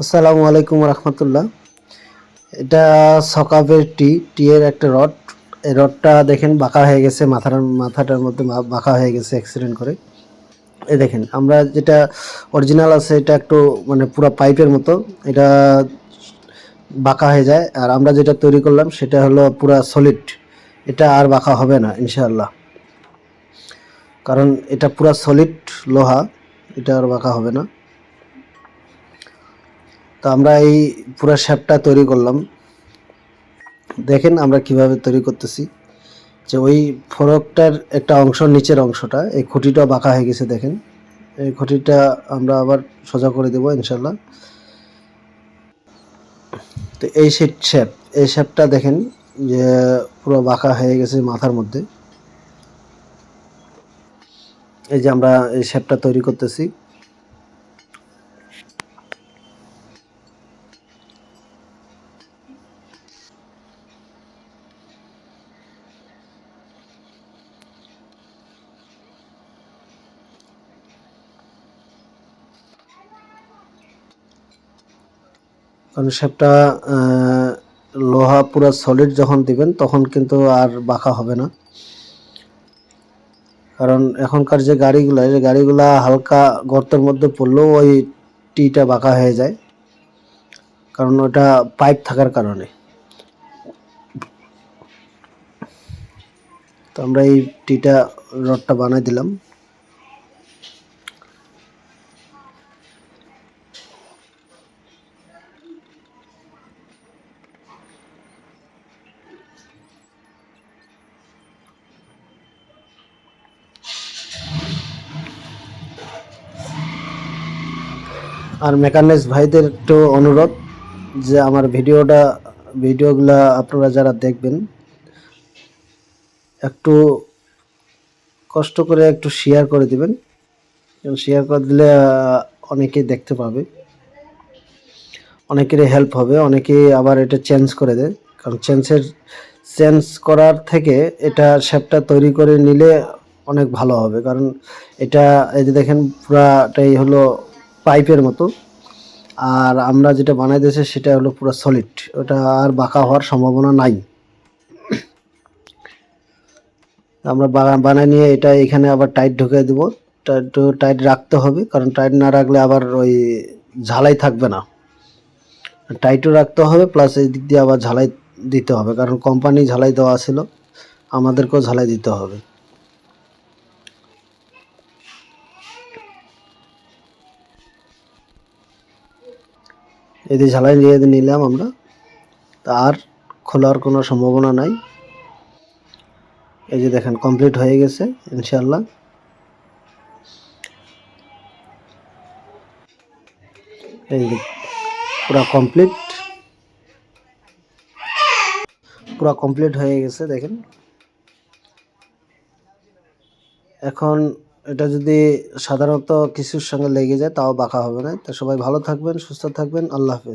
আসসালামু আলাইকুম রহমতুল্লাহ। এটা সকাপের টি টি এর একটা রড। এই রডটা দেখেন বাঁকা হয়ে গেছে মাথার মাথাটার মধ্যে বাঁকা হয়ে গেছে অ্যাক্সিডেন্ট করে। এ দেখেন, আমরা যেটা অরিজিনাল আছে, এটা একটু মানে পুরো পাইপের মতো, এটা বাঁকা হয়ে যায়। আর আমরা যেটা তৈরি করলাম, সেটা হলো পুরা সলিড এটা আর বাঁকা হবে না, ইনশাআল্লাহ। কারণ এটা পুরা সলিড লোহা, এটা আর বাঁকা হবে না। তো আমরা এই পুরো শ্যাপটা তৈরি করলাম। দেখেন আমরা কীভাবে তৈরি করতেছি। যে ওই ফরকটার একটা অংশ, নিচের অংশটা, এই খুঁটিটা বাঁকা হয়ে গেছে দেখেন। এই খুঁটিটা আমরা আবার সোজা করে দেবো ইনশাল্লাহ তো এই শেপ, এই শেপটা দেখেন যে পুরো বাঁকা হয়ে গেছে মাথার মধ্যে। এই যে আমরা এই শেপটা তৈরি করতেছি। কারণ শেপটা লোহা পুরো সলিড যখন দিবেন, তখন কিন্তু আর বাঁকা হবে না। কারণ এখনকার যে গাড়িগুলো যে গাড়িগুলা হালকা গর্তের মধ্যে পড়লেও ওই টিটা বাঁকা হয়ে যায়। কারণ ওটা পাইপ থাকার কারণে। তো আমরা এই টিটা রডটা বানাই দিলাম। আর মেকানিক্স ভাইদের একটু অনুরোধ যে আমার ভিডিওটা, ভিডিওগুলা আপনারা যারা দেখবেন, একটু কষ্ট করে একটু শেয়ার করে দিবেন। শেয়ার করে দিলে অনেকেই দেখতে পাবে। অনেকেরই হেল্প হবে, অনেকেই আবার এটা চেঞ্জ করে দেয়। কারণ চেঞ্জের চেঞ্জ করার থেকে এটা শেপটা তৈরি করে নিলে অনেক ভালো হবে। কারণ এটা, এই যে দেখেন, পুরাটাই হলো পাইপের মতো। আর আমরা যেটা বানাই দিয়েছি সেটা হলো পুরো সলিড ওটা আর বাঁকা হওয়ার সম্ভাবনা নাই। আমরা বানাই নিয়ে এটা এখানে আবার টাইট ঢুকিয়ে দেবো। টাইট রাখতে হবে, কারণ টাইট না রাখলে আবার ওই ঝালাই থাকবে না। টাইটও রাখতে হবে প্লাস এই দিক দিয়ে আবার ঝালাই দিতে হবে, কারণ কোম্পানি ঝালাই দেওয়া ছিল। আমাদেরকেও ঝালাই দিতে হবে। দিয়ে ঝালাই নিয়ে নিলাম আমরা। তা আর খোলার কোনো সম্ভাবনা নাই। এই যে দেখেন কমপ্লিট হয়ে গেছে ইনশাল্লাহ এই পুরা কমপ্লিট পুরা কমপ্লিট হয়ে গেছে, দেখেন। এখন এটা যদি সাধারণত কিছুর সঙ্গে লেগে যায়, তাও বাঁকা হবে না। তো সবাই ভালো থাকবেন, সুস্থ থাকবেন। আল্লাহ হাফেজ।